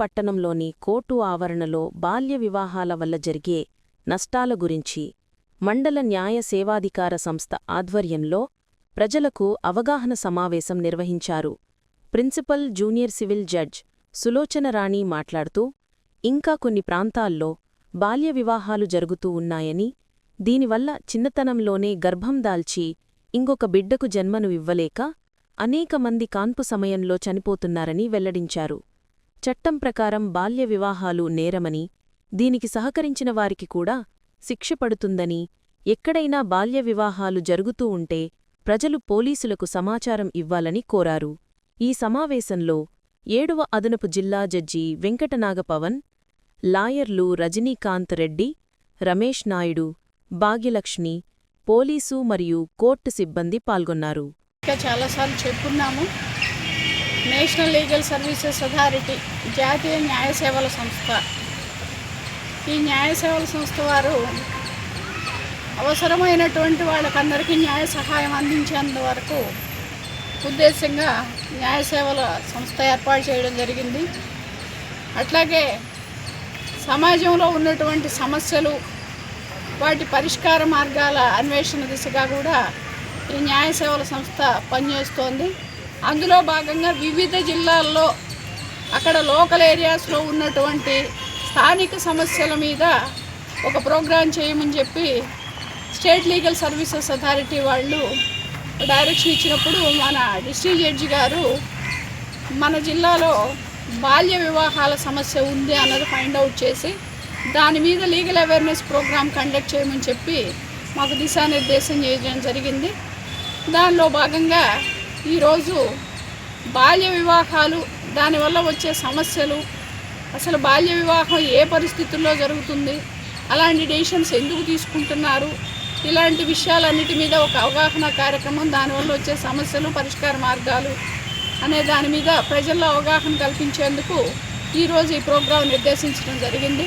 పట్టణంలోని కోర్టు ఆవరణలో బాల్య వివాహాల వల్ల జరిగే నష్టాల గురించి మండల న్యాయ సేవాధికార సంస్థ ఆధ్వర్యంలో ప్రజలకు అవగాహన సమావేశం నిర్వహించారు. Principal junior civil judge Sulochanarani మాట్లాడుతూ ఇంకా కొన్ని ప్రాంతాల్లో బాల్య వివాహాలు జరుగుతూ ఉన్నాయని దీనివల్ల చిన్నతనంలోనే గర్భం దాల్చి ఇంకొక బిడ్డకు జన్మను ఇవ్వలేక అనేక మంది కాన్పు సమయంలో చనిపోతున్నారని వెల్లడించారు. చట్టం ప్రకారం బాల్య వివాహాలు నేరమని దీనికి సహకరించిన వారికి కూడా శిక్ష పడుతుందని ఎక్కడైనా బాల్య వివాహాలు జరుగుతూ ఉంటే ప్రజలు పోలీసులకు సమాచారం ఇవ్వాలని కోరారు. ఈ సమావేశంలో ఏడవ అదనపు జిల్లా జడ్జి వెంకటనాగపవన్ లాయర్లు రజనీకాంత్ రెడ్డి రమేష్ నాయుడు భాగ్యలక్ష్మి పోలీసు మరియు కోర్టు సిబ్బంది పాల్గొన్నారు. ఇంకా చాలాసార్లు చెప్పున్నాము. నేషనల్ లీగల్ సర్వీసెస్ అథారిటీ జాతీయ న్యాయ సేవల సంస్థ. ఈ న్యాయ సేవల సంస్థ వారు అవసరమైనటువంటి వాళ్ళకందరికీ న్యాయ సహాయం అందించేంత వరకు ఉద్దేశంగా న్యాయ సేవల సంస్థ ఏర్పాటు చేయడం జరిగింది. అట్లాగే సమాజంలో ఉన్నటువంటి సమస్యలు వాటి పరిష్కార మార్గాల అన్వేషణ దిశగా కూడా ఈ న్యాయ సేవల సంస్థ పనిచేస్తోంది. అందులో భాగంగా వివిధ జిల్లాల్లో అక్కడ లోకల్ ఏరియాస్లో ఉన్నటువంటి స్థానిక సమస్యల మీద ఒక ప్రోగ్రాం చేయమని చెప్పి స్టేట్ లీగల్ సర్వీసెస్ అథారిటీ వాళ్ళు డైరెక్షన్ ఇచ్చినప్పుడు మన డిస్ట్రిక్ట్ జడ్జి గారు మన జిల్లాలో బాల్య వివాహాల సమస్య ఉంది అన్నది ఫైండ్ అవుట్ చేసి దాని మీద లీగల్ అవేర్నెస్ ప్రోగ్రామ్ కండక్ట్ చేయమని చెప్పి మాకు దిశానిర్దేశం చేయడం జరిగింది. దానిలో భాగంగా ఈరోజు బాల్య వివాహాలు దానివల్ల వచ్చే సమస్యలు అసలు బాల్య వివాహం ఏ పరిస్థితుల్లో జరుగుతుంది అలాంటి డెసిషన్స్ ఎందుకు తీసుకుంటున్నారు ఇలాంటి విషయాలన్నిటి మీద ఒక అవగాహన కార్యక్రమం దానివల్ల వచ్చే సమస్యలు పరిష్కార మార్గాలు అనే దాని మీద ప్రజల్లో అవగాహన కల్పించేందుకు ఈరోజు ఈ ప్రోగ్రాం నిర్దేశించడం జరిగింది.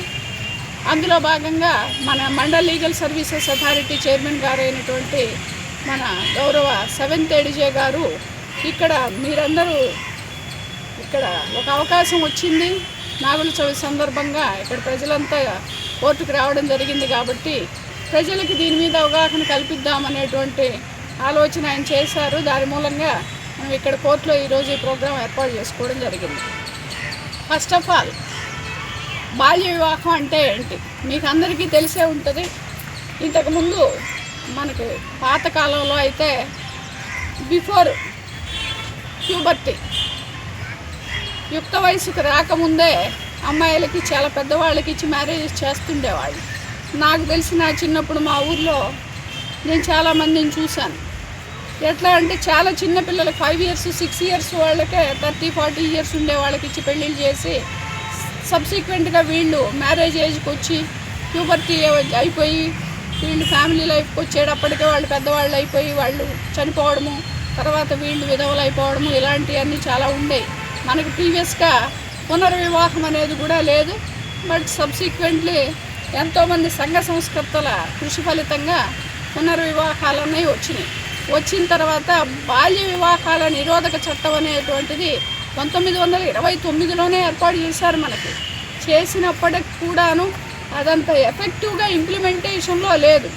అందులో భాగంగా మన mandal legal services authority chairman గారు అయినటువంటి మన గౌరవ సెవెంత్ ఎడిజే గారు ఇక్కడ మీరందరూ ఇక్కడ ఒక అవకాశం వచ్చింది. నాగుల చవి సందర్భంగా ఇక్కడ ప్రజలంతా కోర్టుకు రావడం జరిగింది కాబట్టి ప్రజలకు దీని మీద అవగాహన కల్పిద్దామనేటువంటి ఆలోచన ఆయన చేశారు. దాని మూలంగా మనం ఇక్కడ కోర్టులో ఈరోజు ఈ ప్రోగ్రాం ఏర్పాటు చేసుకోవడం జరిగింది. ఫస్ట్ ఆఫ్ ఆల్ బాల్య వివాహం అంటే ఏంటి? మీకు అందరికీ తెలిసే ఉంటుంది. ఇంతకుముందు మనకు పాతకాలంలో అయితే బిఫోర్ ప్యూబర్టీ యుక్త వయసుకు రాకముందే అమ్మాయిలకి చాలా పెద్దవాళ్ళకి ఇచ్చి మ్యారేజెస్ చేస్తుండేవాళ్ళు. నాకు తెలిసిన చిన్నప్పుడు మా ఊర్లో నేను చాలామందిని చూశాను. ఎట్లా అంటే చాలా చిన్న పిల్లలు ఫైవ్ ఇయర్స్ సిక్స్ ఇయర్స్ వాళ్ళకే థర్టీ ఫార్టీ ఇయర్స్ ఉండే వాళ్ళకి ఇచ్చి పెళ్ళిళ్ళు చేసి సబ్సిక్వెంట్గా వీళ్ళు మ్యారేజ్ ఏజ్కి వచ్చి ప్యూబర్టీ అయిపోయి వీళ్ళు ఫ్యామిలీ లైఫ్కి వచ్చేటప్పటికే వాళ్ళు పెద్దవాళ్ళు అయిపోయి వాళ్ళు చనిపోవడము తర్వాత వీళ్ళు విధవలు అయిపోవడము ఇలాంటివన్నీ చాలా ఉండేవి మనకి ప్రీవియస్గా పునర్వివాహం అనేది కూడా లేదు. బట్ సబ్సిక్వెంట్లీ ఎంతోమంది సంఘ సంస్కర్తల కృషి ఫలితంగా పునర్వివాహాలన్నీ వచ్చినాయి. వచ్చిన తర్వాత బాల్య వివాహాల నిరోధక చట్టం అనేటువంటిది పంతొమ్మిది వందల ఇరవై తొమ్మిదిలోనే ఏర్పాటు చేశారు మనకి. చేసినప్పటికి కూడాను అదంత ఎఫెక్టివ్గా ఇంప్లిమెంటేషన్లో లేదు.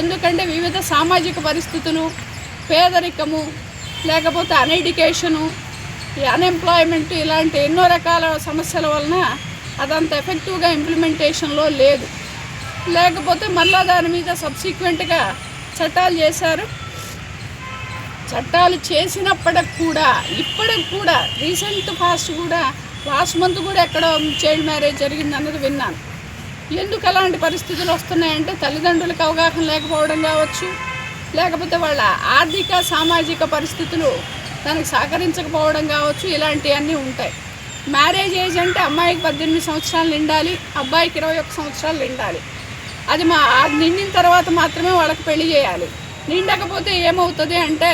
ఎందుకంటే వివిధ సామాజిక పరిస్థితులు పేదరికము లేకపోతే అన్ఎడ్యుకేషను అన్ఎంప్లాయ్మెంట్ ఇలాంటి ఎన్నో రకాల సమస్యల వలన అదంత ఎఫెక్టివ్గా ఇంప్లిమెంటేషన్లో లేదు. లేకపోతే మళ్ళా దాని మీద సబ్సిక్వెంట్గా చట్టాలు చేశారు. చట్టాలు చేసినప్పటికి కూడా ఇప్పటికి కూడా రీసెంట్ ఫాస్ట్ కూడా లాస్ట్ మంత్ కూడా ఎక్కడో చైల్డ్ మ్యారేజ్ జరిగిందన్నది విన్నాను. ఎందుకు అలాంటి పరిస్థితులు వస్తున్నాయంటే తల్లిదండ్రులకు అవగాహన లేకపోవడం కావచ్చు లేకపోతే వాళ్ళ ఆర్థిక సామాజిక పరిస్థితులు దానికి సహకరించకపోవడం కావచ్చు ఇలాంటివన్నీ ఉంటాయి. మ్యారేజ్ ఏజ్ అంటే అమ్మాయికి పద్దెనిమిది సంవత్సరాలు నిండాలి అబ్బాయికి ఇరవై ఒక్క సంవత్సరాలు నిండాలి. అది మా నిండిన తర్వాత మాత్రమే వాళ్ళకి పెళ్ళి చేయాలి. నిండకపోతే ఏమవుతుంది అంటే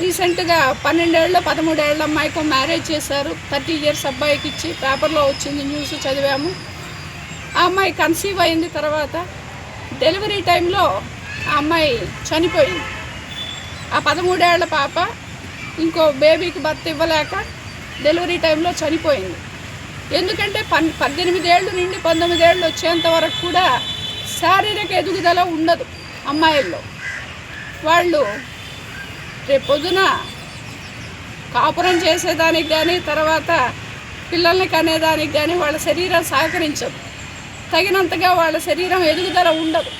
రీసెంట్గా పన్నెండేళ్ళు పదమూడేళ్ళ అమ్మాయికి మ్యారేజ్ చేశారు. థర్టీ ఇయర్స్ అబ్బాయికి ఇచ్చి పేపర్లో వచ్చింది న్యూస్ చదివాము. ఆ అమ్మాయి కన్సీవ్ అయింది తర్వాత డెలివరీ టైంలో ఆ అమ్మాయి చనిపోయింది. ఆ పదమూడేళ్ళ పాప ఇంకో బేబీకి భర్త ఇవ్వలేక డెలివరీ టైంలో చనిపోయింది. ఎందుకంటే పన్ పద్దెనిమిదేళ్ళు నుండి పంతొమ్మిదేళ్ళు వచ్చేంత వరకు కూడా శారీరక ఎదుగుదల ఉండదు అమ్మాయిల్లో. వాళ్ళు రేపు పొద్దున కాపురం చేసేదానికి కానీ తర్వాత పిల్లల్ని కనేదానికి కానీ వాళ్ళ శరీరం సహకరించదు. తగినంతగా వాళ్ళ శరీరం ఎదుగుదల ఉండదు.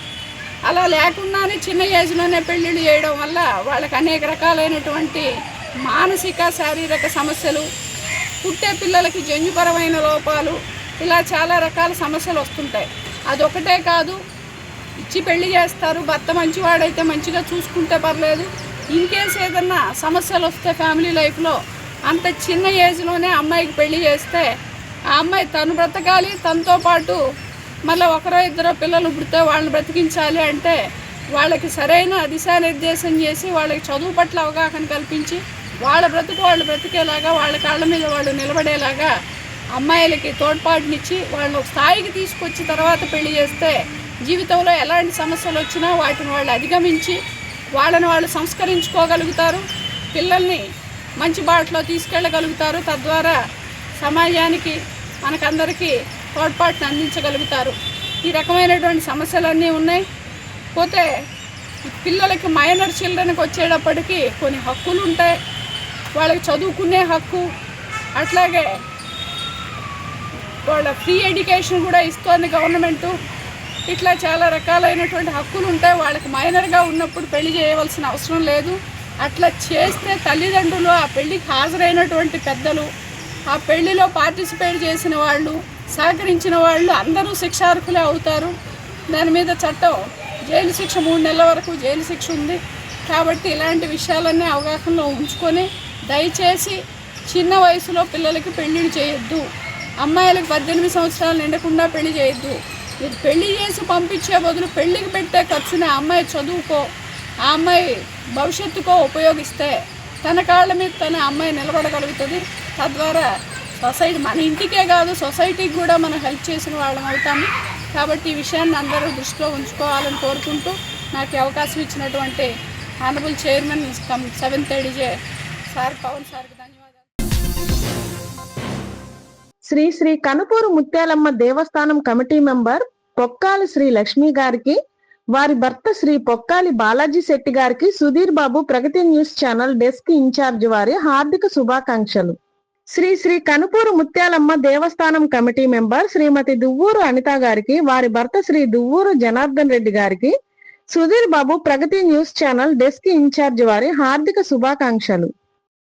అలా లేకుండానే చిన్న ఏజ్లోనే పెళ్ళిళ్ళు చేయడం వల్ల వాళ్ళకి అనేక రకాలైనటువంటి మానసిక శారీరక సమస్యలు పుట్టే పిల్లలకి జన్యుపరమైన లోపాలు ఇలా చాలా రకాల సమస్యలు వస్తుంటాయి. అదొకటే కాదు ఇచ్చి పెళ్ళి చేస్తారు భర్త మంచివాడైతే మంచిగా చూసుకుంటే పర్లేదు. ఇన్కేస్ ఏదన్నా సమస్యలు వస్తే ఫ్యామిలీ లైఫ్లో అంత చిన్న ఏజ్లోనే అమ్మాయికి పెళ్ళి చేస్తే ఆ అమ్మాయి తను బ్రతకాలి తనతో పాటు మళ్ళీ ఒకరో ఇద్దరో పిల్లలు పుడితే వాళ్ళని బ్రతికించాలి అంటే వాళ్ళకి సరైన దిశానిర్దేశం చేసి వాళ్ళకి చదువు పట్ల అవగాహన కల్పించి వాళ్ళ బ్రతుకు వాళ్ళు బ్రతికేలాగా వాళ్ళ కాళ్ళ మీద వాళ్ళు నిలబడేలాగా అమ్మాయిలకి తోడ్పాటునిచ్చి వాళ్ళు ఒక స్థాయికి తీసుకొచ్చి తర్వాత పెళ్ళి చేస్తే జీవితంలో ఎలాంటి సమస్యలు వచ్చినా వాటిని వాళ్ళు అధిగమించి వాళ్ళని వాళ్ళు సంస్కరించుకోగలుగుతారు పిల్లల్ని మంచి బాటలో తీసుకెళ్ళగలుగుతారు. తద్వారా సమాజానికి మనకందరికీ తోడ్పాటును అందించగలుగుతారు. ఈ రకమైనటువంటి సమస్యలన్నీ ఉన్నాయి. పోతే పిల్లలకి మైనర్ చిల్డ్రన్కి వచ్చేటప్పటికి కొన్ని హక్కులు ఉంటాయి. వాళ్ళకి చదువుకునే హక్కు అట్లాగే వాళ్ళ ఫ్రీ ఎడ్యుకేషన్ కూడా ఇస్తోంది గవర్నమెంటు. ఇట్లా చాలా రకాలైనటువంటి హక్కులు ఉంటాయి. వాళ్ళకి మైనర్గా ఉన్నప్పుడు పెళ్ళి చేయవలసిన అవసరం లేదు. అట్లా చేస్తే తల్లిదండ్రులు ఆ పెళ్ళికి హాజరైనటువంటి పెద్దలు ఆ పెళ్ళిలో పార్టిసిపేట్ చేసిన వాళ్ళు సహకరించిన వాళ్ళు అందరూ శిక్షార్హులే అవుతారు. దాని మీద చట్టం జైలు శిక్ష మూడు నెలల వరకు జైలు శిక్ష ఉంది. కాబట్టి ఇలాంటి విషయాలన్నీ అవగాహనలో ఉంచుకొని దయచేసి చిన్న వయసులో పిల్లలకి పెళ్ళిళ్ళు చేయొద్దు. అమ్మాయిలకు పద్దెనిమిది సంవత్సరాలు నిండకుండా పెళ్ళి చేయొద్దు. మీరు పెళ్ళి చేసి పంపించే బదులు పెళ్ళికి పెట్టే ఖర్చుని ఆ అమ్మాయి చదువుకో ఆ అమ్మాయి భవిష్యత్తుకో ఉపయోగిస్తే తన కాళ్ళ మీద తన అమ్మాయి నిలబడగలుగుతుంది. తద్వారా సొసైటీ మన ఇంటికే కాదు సొసైటీకి కూడా మనం హెల్ప్ చేసిన వాళ్ళం అవుతాము. కాబట్టి ఈ విషయాన్ని అందరూ దృష్టిలో ఉంచుకోవాలని కోరుకుంటూ నాకు అవకాశం ఇచ్చినటువంటి honourable chairman cum seventh J sir Pavan సార్కి ధన్యవాదాలు. శ్రీ శ్రీ కనుపూరు ముత్యాలమ్మ దేవస్థానం కమిటీ మెంబర్ పొక్కాలి శ్రీ లక్ష్మి గారికి వారి భర్త శ్రీ పొక్కాలి బాలాజీ శెట్టి గారికి Sudheer Babu Pragati news channel desk incharge వారి హార్దిక శుభాకాంక్షలు. శ్రీ శ్రీ కనుపూరు ముత్యాలమ్మ దేవస్థానం కమిటీ మెంబర్ శ్రీమతి దువ్వూరు అనిత గారికి వారి భర్త శ్రీ దువ్వూరు జనార్దన్ రెడ్డి గారికి Sudheer Babu Pragati news channel desk incharge వారి హార్దిక శుభాకాంక్షలు.